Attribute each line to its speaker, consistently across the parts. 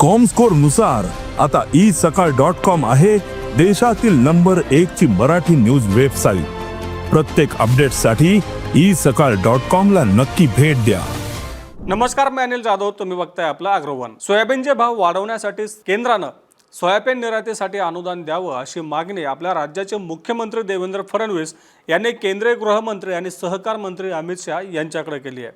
Speaker 1: कॉमस्कोरनुसार आता ई सकाळ dot com आहे देशातील नंबर एक ची मराठी न्यूज वेबसाईट प्रत्येक अपडेटसाठी ई सकाळ डॉट कॉम ला नक्की भेट द्या.
Speaker 2: नमस्कार मी अनिल जाधव. तुम्ही बघताय आपला अग्रवन. सोयाबीनचे भाव वाढवण्यासाठी केंद्रानं सोयाबीन निर्यातीसाठी अनुदान द्यावं अशी मागणी आपल्या राज्याचे मुख्यमंत्री देवेंद्र फडणवीस यांनी केंद्रीय गृहमंत्री आणि सहकार मंत्री अमित शहा यांच्याकडे केली आहे.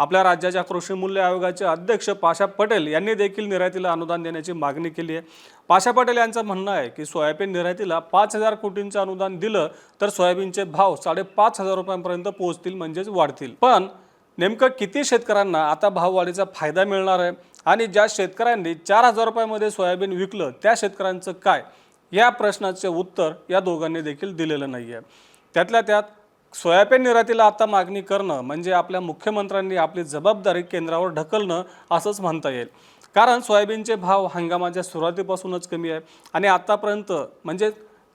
Speaker 2: आपल्या राज्याच्या कृषी मूल्य आयोगाचे अध्यक्ष पाशा पटेल यांनी देखील निर्यातीला अनुदान देण्याची मागणी केली आहे. पाशा पटेल यांचं म्हणणं आहे की सोयाबीन निर्यातीला पाच हजार कोटींचं अनुदान दिलं तर सोयाबीनचे भाव साडेपाच हजार रुपयांपर्यंत पोहोचतील म्हणजेच वाढतील. पण नेमकं किती शेतकऱ्यांना आता भाववाढीचा फायदा मिळणार आहे आणि ज्या शेतकऱ्यांनी चार हजार रुपयामध्ये सोयाबीन विकलं त्या शेतकऱ्यांचं काय? या प्रश्नाचे उत्तर या दोघांनी देखील दिलेलं नाही आहे त्यातल्या त्यात सोयाबीन निर्यातीला आता मागणी करणं म्हणजे आपल्या मुख्यमंत्र्यांनी आपली जबाबदारी केंद्रावर ढकलणं असंच म्हणता येईल. कारण सोयाबीनचे भाव हंगामाच्या सुरुवातीपासूनच कमी आहे आणि आतापर्यंत म्हणजे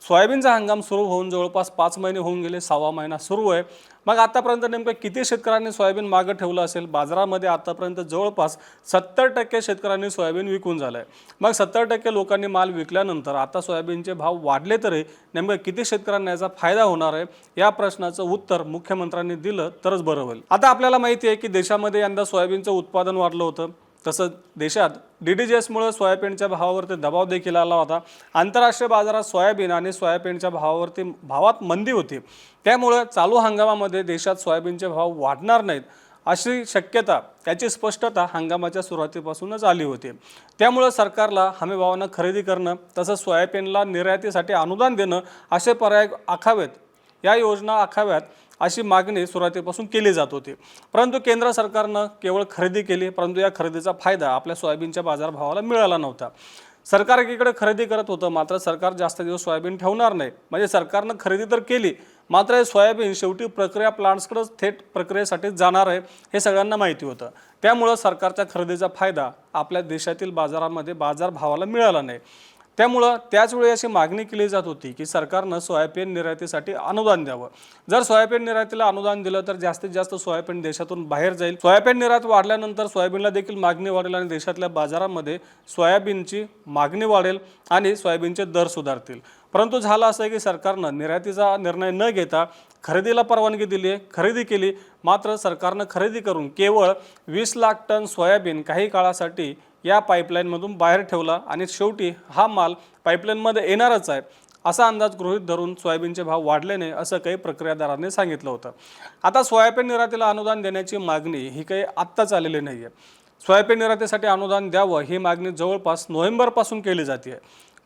Speaker 2: सोयाबीनचा हंगाम सुरू होऊन जवळपास पाच महिने होऊन गेले सहावा महिना सुरू आहे. मग आतापर्यंत नेमकं किती शेतकऱ्यांनी सोयाबीन मागं ठेवलं असेल? बाजारामध्ये आतापर्यंत जवळपास सत्तर टक्के शेतकऱ्यांनी सोयाबीन विकून झालं आहे मग सत्तर टक्के लोकांनी माल विकल्यानंतर आता सोयाबीनचे भाव वाढले तरी नेमकं किती शेतकऱ्यांना याचा फायदा होणार आहे? या प्रश्नाचं उत्तर मुख्यमंत्र्यांनी दिलं तरच बरं होईल. आता आपल्याला माहिती आहे की देशामध्ये यंदा सोयाबीनचं उत्पादन वाढलं होतं. तसंच देशात डी डी जी एसमुळे सोयाबीनच्या भावावरती दबाव देखील आला होता. आंतरराष्ट्रीय बाजारात सोयाबीन आणि सोयाबीनच्या भावावरती भावात मंदी होती. त्यामुळे चालू हंगामामध्ये देशात सोयाबीनचे भाव वाढणार नाहीत अशी शक्यता त्याची स्पष्टता हंगामाच्या सुरुवातीपासूनच आली होती. त्यामुळं सरकारला हमीभावानं खरेदी करणं तसंच सोयाबीनला निर्यातीसाठी अनुदान देणं असे पर्याय आखावेत. या योजना आखाव्यात. अशी मागणी सुरुवातीपासून केली जात होती. परंतु केंद्र सरकारनं केवळ खरेदी केली परंतु या खरेदीचा फायदा आपल्या सोयाबीनच्या बाजारभावाला मिळाला नव्हता. सरकार एकीकडे खरेदी करत होतं मात्र सरकार जास्त दिवस सोयाबीन ठेवणार नाही. म्हणजे सरकारनं खरेदी तर केली मात्र हे सोयाबीन शेवटी प्रक्रिया प्लांट्सकडेच थेट प्रक्रियेसाठी जाणार आहे हे सगळ्यांना माहिती होतं. त्यामुळं सरकारच्या खरेदीचा फायदा आपल्या देशातील बाजारामध्ये बाजारभावाला मिळाला नाही. त्यामुळं त्याचवेळी अशी मागणी केली जात होती की सरकारनं सोयाबीन निर्यातीसाठी अनुदान द्यावं. जर सोयाबीन निर्यातीला अनुदान दिलं तर जास्तीत जास्त सोयाबीन देशातून बाहेर जाईल. सोयाबीन निर्यात वाढल्यानंतर सोयाबीनला देखील मागणी वाढेल आणि देशातल्या बाजारामध्ये सोयाबीनची मागणी वाढेल आणि सोयाबीनचे दर सुधारतील. परंतु झालं असं आहे की सरकारनं निर्यातीचा निर्णय न घेता खरेदीला परवानगी दिली आहे खरेदी केली. मात्र सरकारनं खरेदी करून केवळ वीस लाख टन सोयाबीन काही काळासाठी या पाईपलाईनमधून बाहेर ठेवला आणि शेवटी हा माल पाईपलाईनमध्ये येणारच आहे. असा अंदाज गृहीत धरून सोयाबीनचे भाव वाढले नाही असं काही प्रक्रियादारांनी सांगितलं होतं. आता सोयाबीन निर्यातीला अनुदान देण्याची मागणी ही काही आत्ताच आलेली नाही आहे सोयाबीन निर्यातीसाठी अनुदान द्यावं ही मागणी जवळपास नोव्हेंबरपासून केली जाते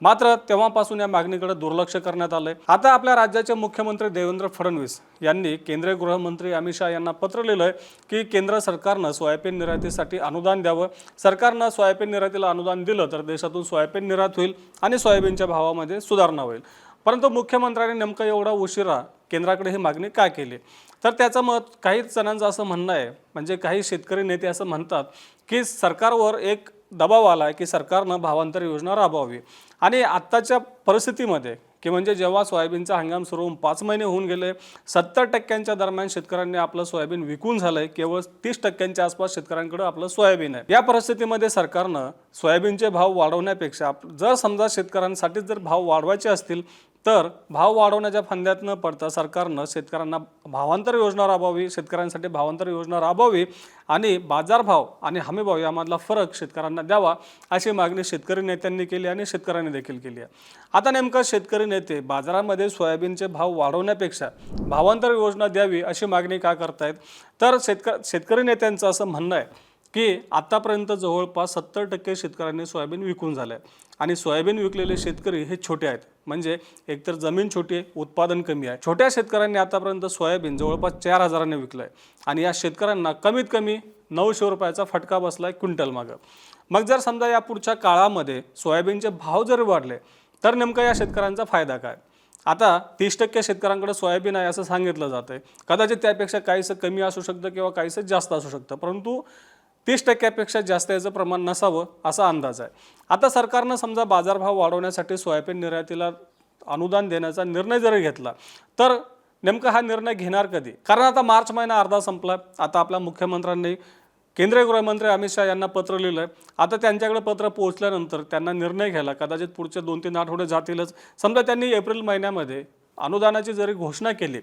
Speaker 2: मात्र तेव्हापासून या मागणीकडे दुर्लक्ष करण्यात आलंय. आता आपल्या राज्याचे मुख्यमंत्री देवेंद्र फडणवीस यांनी केंद्रीय गृहमंत्री अमित शहा यांना पत्र लिहिलंय की केंद्र सरकारनं सोयाबीन निर्यातीसाठी अनुदान द्यावं. सरकारनं सोयाबीन निर्यातीला अनुदान दिलं तर देशातून सोयाबीन निर्यात होईल आणि सोयाबीनच्या भावामध्ये सुधारणा होईल. परंतु मुख्यमंत्र्यांनी नेमकं एवढा उशिरा केंद्राकडे ही मागणी का केली? तर त्याचं मत काही जणांचं असं म्हणणं आहे म्हणजे काही शेतकरी नेते असं म्हणतात की सरकारवर एक दबाव आला आहे की सरकारनं भावांतर योजना राबवावी. आणि आत्ताच्या परिस्थितीमध्ये की म्हणजे जेव्हा सोयाबीनचा हंगाम सुरू होऊन पाच महिने होऊन गेले सत्तर टक्क्यांच्या दरम्यान शेतकऱ्यांनी आपलं सोयाबीन विकून झालंय केवळ तीस टक्क्यांच्या आसपास शेतकऱ्यांकडे आपलं सोयाबीन आहे. या परिस्थितीमध्ये सरकारनं सोयाबीनचे भाव वाढवण्यापेक्षा जर समजा शेतकऱ्यांसाठीच जर भाव वाढवायचे असतील तर भाव वाढवण्याच्या फंद्यात न पडता सरकारनं शेतकऱ्यांना भावांतर योजना राबवावी शेतकऱ्यांसाठी भावांतर योजना राबवावी आणि बाजारभाव आणि हमीभाव यामधला फरक शेतकऱ्यांना द्यावा अशी मागणी शेतकरी नेत्यांनी केली आणि शेतकऱ्यांनी देखील केली आहे. आता नेमकं शेतकरी नेते बाजारामध्ये सोयाबीनचे भाव वाढवण्यापेक्षा भावांतर योजना द्यावी अशी मागणी का करतायत? तर शेतक शेतकरी नेत्यांचं असं म्हणणं आहे. की आतापर्यंत जवळपास सत्तर टक्के शेतकऱ्यांनी सोयाबीन विकून झालं आहे आणि सोयाबीन विकलेले शेतकरी हे छोटे आहेत. म्हणजे एकतर जमीन छोटी आहे उत्पादन कमी आहे. छोट्या शेतकऱ्यांनी आतापर्यंत सोयाबीन जवळपास चार हजाराने विकलं आहे आणि या शेतकऱ्यांना कमीत कमी नऊशे रुपयाचा फटका बसला आहे क्विंटल मागं. मग जर समजा या पुढच्या काळामध्ये सोयाबीनचे भाव जर वाढले तर नेमका या शेतकऱ्यांचा फायदा काय? आता तीस टक्के शेतकऱ्यांकडे सोयाबीन आहे असं सांगितलं जातं आहे कदाचित त्यापेक्षा काहीसं कमी असू शकतं किंवा काहीसं जास्त असू शकतं. परंतु तीस टक्क्यापेक्षा जास्त याचं प्रमाण नसावं असा अंदाज आहे. आता सरकारनं समजा बाजारभाव वाढवण्यासाठी सोयाबीन निर्यातीला अनुदान देण्याचा निर्णय जरी घेतला तर नेमका हा निर्णय घेणार कधी? कारण आता मार्च महिना अर्धा संपला. आता आपल्या मुख्यमंत्र्यांनी केंद्रीय गृहमंत्री अमित शहा यांना पत्र लिहिलं आहे आता त्यांच्याकडे पत्र पोहोचल्यानंतर त्यांना निर्णय घ्यायला कदाचित पुढचे दोन तीन आठवडे जातीलच. समजा त्यांनी एप्रिल महिन्यामध्ये अनुदानाची जरी घोषणा केली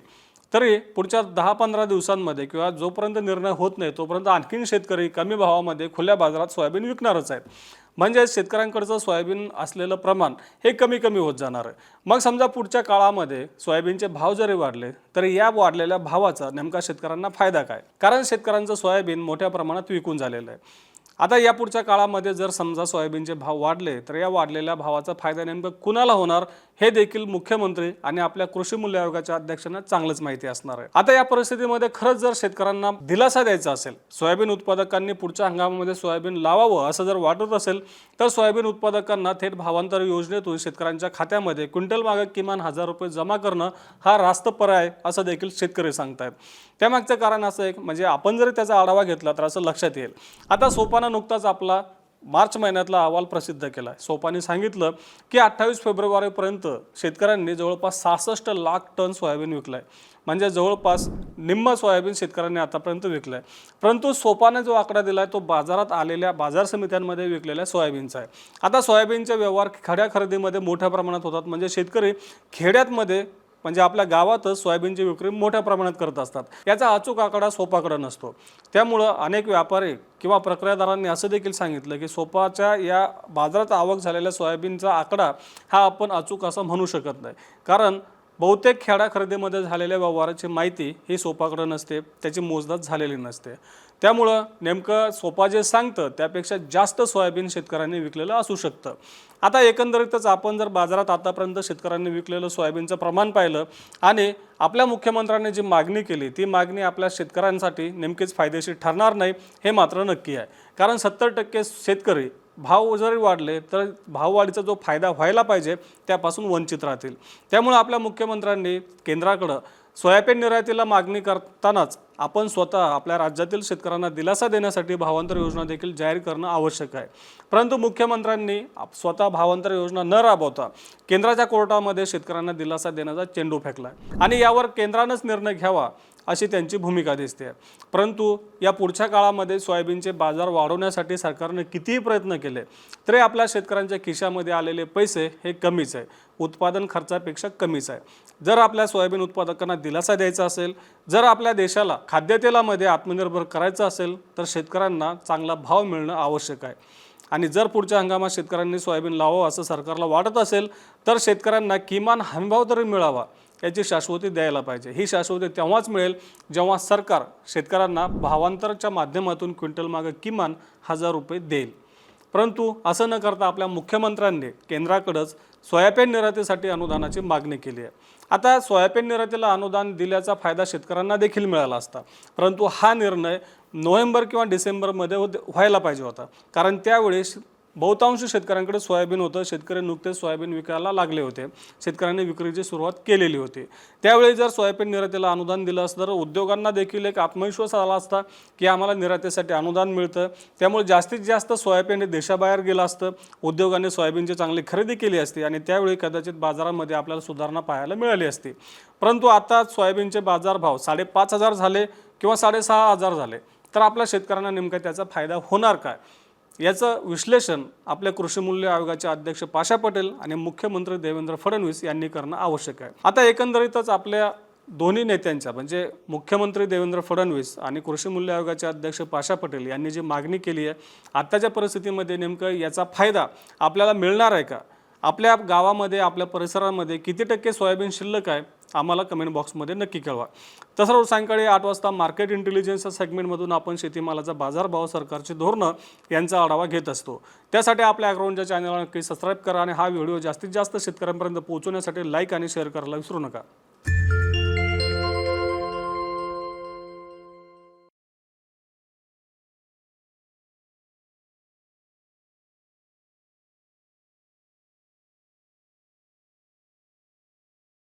Speaker 2: तरी पुढच्या दहा पंधरा दिवसांमध्ये किंवा जोपर्यंत निर्णय होत नाही तोपर्यंत आणखीन शेतकरी कमी भावामध्ये खुल्या बाजारात सोयाबीन विकणारच आहेत. म्हणजे शेतकऱ्यांकडचं सोयाबीन असलेलं प्रमाण हे कमी कमी होत जाणार आहे. मग समजा पुढच्या काळामध्ये सोयाबीनचे भाव जरी वाढले तरी या वाढलेल्या भावाचा नेमका शेतकऱ्यांना फायदा काय? कारण शेतकऱ्यांचं सोयाबीन मोठ्या प्रमाणात विकून झालेलं आहे. आता या पुढच्या काळामध्ये जर समजा सोयाबीनचे भाव वाढले तर या वाढलेल्या भावाचा फायदा नेमकं कुणाला होणार हे देखील मुख्यमंत्री आणि आपल्या कृषी मूल्य आयोगाच्या अध्यक्षांना चांगलंच माहिती असणार आहे. आता या परिस्थितीमध्ये खरंच जर शेतकऱ्यांना दिलासा द्यायचा असेल सोयाबीन उत्पादकांनी पुढच्या हंगामामध्ये सोयाबीन लावावं असं जर वाटत असेल तर सोयाबीन उत्पादकांना थेट भावांतर योजनेतून शेतकऱ्यांच्या खात्यामध्ये क्विंटल मागे किमान हजार रुपये जमा करणं हा रास्त पर्याय असं देखील शेतकरी सांगतायत. त्यामागचं कारण असं एक म्हणजे आपण जरी त्याचा आढावा घेतला तर असं लक्षात येईल. आता सोपानं नुकताच आपला मार्च महिन्यातला अहवाल प्रसिद्ध केला आहे सोपानी सांगितलं की अठ्ठावीस फेब्रुवारीपर्यंत शेतकऱ्यांनी जवळपास सहासष्ट लाख टन सोयाबीन विकलं आहे म्हणजे जवळपास निम्म सोयाबीन शेतकऱ्यांनी आतापर्यंत विकलं आहे परंतु सोपाने जो आकडा दिला आहे तो बाजारात आलेल्या बाजार समित्यांमध्ये विकलेल्या सोयाबीनचा आहे. आता सोयाबीनचे व्यवहार खड्या खरेदीमध्ये मोठ्या प्रमाणात होतात. म्हणजे शेतकरी खेड्यातमध्ये म्हणजे आपल्या गावातच सोयाबीनची विक्री मोठ्या प्रमाणात करत असतात. याचा अचूक आकडा सोपाकडे नसतो. त्यामुळं अनेक व्यापारी किंवा प्रक्रियादारांनी असं देखील सांगितलं की सोपाच्या या बाजारात आवक झालेल्या सोयाबीनचा आकडा हा आपण अचूक असं म्हणू शकत नाही. कारण बहुतेक खेडा खरेदीमध्ये झालेल्या व्यवहाराची माहिती ही सोपाकडे नसते त्याची मोजदात झालेली नसते. त्यामुळं नेमकं सोपा जे सांगतं त्यापेक्षा जास्त सोयाबीन शेतकऱ्यांनी विकलेलं असू शकतं. आता एकंदरीतच आपण जर बाजारात आतापर्यंत शेतकऱ्यांनी विकलेलं सोयाबीनचं प्रमाण पाहिलं आणि आपल्या मुख्यमंत्र्यांनी जी मागणी केली ती मागणी आपल्या शेतकऱ्यांसाठी नेमकीच फायदेशीर ठरणार नाही हे मात्र नक्की आहे. कारण सत्तर टक्के शेतकरी भाव जरी वाढले तर भाववाढीचा जो फायदा व्हायला पाहिजे त्यापासून वंचित राहतील. त्यामुळे आपल्या मुख्यमंत्र्यांनी केंद्राकडं सोयाबीन निर्यातीला मागणी करतानाच आपण स्वतः आपल्या राज्यातील शेतकऱ्यांना दिलासा देण्यासाठी भावांतर योजना देखील जाहीर करणं आवश्यक आहे. परंतु मुख्यमंत्र्यांनी स्वतः भावांतर योजना न राबवता केंद्राच्या कोर्टामध्ये शेतकऱ्यांना दिलासा देण्याचा चेंडू फेकला आणि यावर केंद्रानंच निर्णय घ्यावा अशी त्यांची भूमिका दिसते. परंतु या पुढच्या काळामध्ये सोयाबीनचे बाजार वाढवण्यासाठी सरकारने कितीही प्रयत्न केले तरी आपल्या शेतकऱ्यांच्या खिशामध्ये आलेले पैसे हे कमीच आहे. उत्पादन खर्चापेक्षा कमीच आहे. जर आपल्या सोयाबीन उत्पादकांना दिलासा द्यायचा असेल जर आपल्या देशाला खाद्यतेलामध्ये आत्मनिर्भर करायचं असेल तर शेतकऱ्यांना चांगला भाव मिळणं आवश्यक आहे. आणि जर पुढच्या हंगामात शेतकऱ्यांनी सोयाबीन लावावं असं सरकारला वाटत असेल तर शेतकऱ्यांना किमान हमीभाव तरी मिळावा. याची शाश्वती द्यायला पाहिजे. ही शाश्वती तेव्हाच मिळेल जेव्हा सरकार शेतकऱ्यांना भावांतराच्या माध्यमातून क्विंटलमागं किमान हजार रुपये देईल. परंतु असं न करता आपल्या मुख्यमंत्र्यांनी केंद्राकडंच सोयाबीन निर्यातीसाठी अनुदानाची मागणी केली आहे. आता सोयाबीन निर्यातीला अनुदान दिल्याचा फायदा शेतकऱ्यांना देखील मिळाला असता. परंतु हा निर्णय नोव्हेंबर किंवा डिसेंबरमध्ये व्हायला पाहिजे होता. कारण त्यावेळी बहुतांश शेतकऱ्यांकडे सोयाबीन होतं. शेतकरी नुकतेच सोयाबीन विकायला लागले होते. शेतकऱ्यांनी विक्रीची सुरुवात केलेली होती. त्यावेळी जर सोयाबीन निर्यातीला अनुदान दिलं असतं तर उद्योगांना देखील एक आत्मविश्वास आला असता की आम्हाला निर्यातीसाठी अनुदान मिळतं. त्यामुळे जास्तीत जास्त सोयाबीन हे देशाबाहेर गेलं असतं. उद्योगांनी सोयाबीनची चांगली खरेदी केली असती आणि त्यावेळी कदाचित बाजारामध्ये आपल्याला सुधारणा पाहायला मिळाली असती. परंतु आता सोयाबीनचे बाजारभाव साडेपाच हजार झाले किंवा साडेसहा हजार झाले. तर आपल्या शेतकऱ्यांना नेमका त्याचा फायदा होणार काय? याचं विश्लेषण आपल्या कृषी मूल्य आयोगाचे अध्यक्ष पाशा पटेल आणि मुख्यमंत्री देवेंद्र फडणवीस यांनी करणं आवश्यक आहे. आता एकंदरीतच आपल्या दोन्ही नेत्यांच्या म्हणजे मुख्यमंत्री देवेंद्र फडणवीस आणि कृषी मूल्य आयोगाचे अध्यक्ष पाशा पटेल यांनी जी मागणी केली आहे आत्ताच्या परिस्थितीमध्ये नेमकं याचा फायदा आपल्याला मिळणार आहे का? आपल्या गावामध्ये आपल्या परिसरामध्ये किती टक्के सोयाबीन शिल्लक आहे? आम्हाला कमेंट बॉक्समध्ये नक्की कळवा. तसं सायंकाळी आठ वाजता मार्केट इंटेलिजन्स सेगमेंटमधून आपण शेतीमालाचा बाजारभाव सरकारची धोरणं यांचा आढावा घेत असतो. त्यासाठी आपल्या अग्राउंडच्या चॅनलला नक्की सबस्क्राईब करा आणि हा व्हिडिओ जास्तीत जास्त शेतकऱ्यांपर्यंत पोहोचवण्यासाठी लाईक आणि शेअर करायला विसरू नका.